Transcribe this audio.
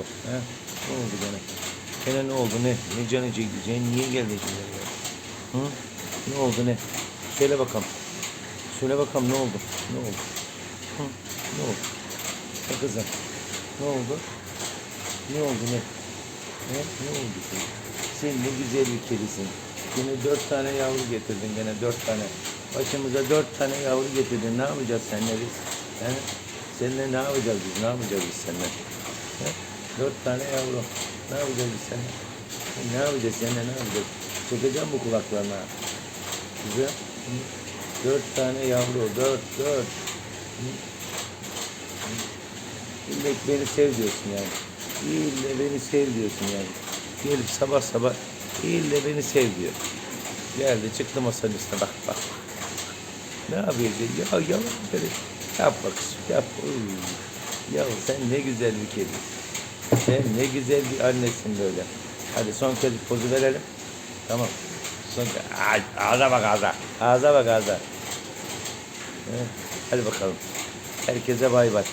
oldu? He? Ne oldu gene? Gene ne oldu ne? Ne canı? Sen niye geldin şimdi ya? Hı? Ne oldu ne? Söyle bakalım. Söyle bakalım ne oldu? Ne oldu? Hı? Ne oldu? Ne kızım? Ne oldu? Ne oldu ne? Ne, ne oldu ki? Sen ne güzel bir kedisin. Yine dört tane yavru getirdin gene dört tane. Başımıza dört tane yavru getirdin. Ne yapacağız seninle biz? He? Seninle ne yapacağız biz? Ne yapacağız biz seninle? Dört tane yavru. Ne yapacağız biz seninle? Ne yapacağız seninle ne yapacağız? Çekeceğim bu kulaklarına. Güzel. Dört tane yavru. Dört, dört. İlle beni sev diyorsun yani. İlle beni sev diyorsun yani. Gelip sabah sabah ille beni sev diyor. Geldi çıktı masanın üstüne bak bak. Ne yapıyor. Ya yalan böyle. Yap bak yap. Uy. Ya sen ne güzel bir kedi. Sen ne güzel bir annesin böyle. Hadi son kez pozu verelim. Tamam. Son Ay, ağza bak ağza. Ağza bak ağza. Hadi bakalım. Herkese bay bay.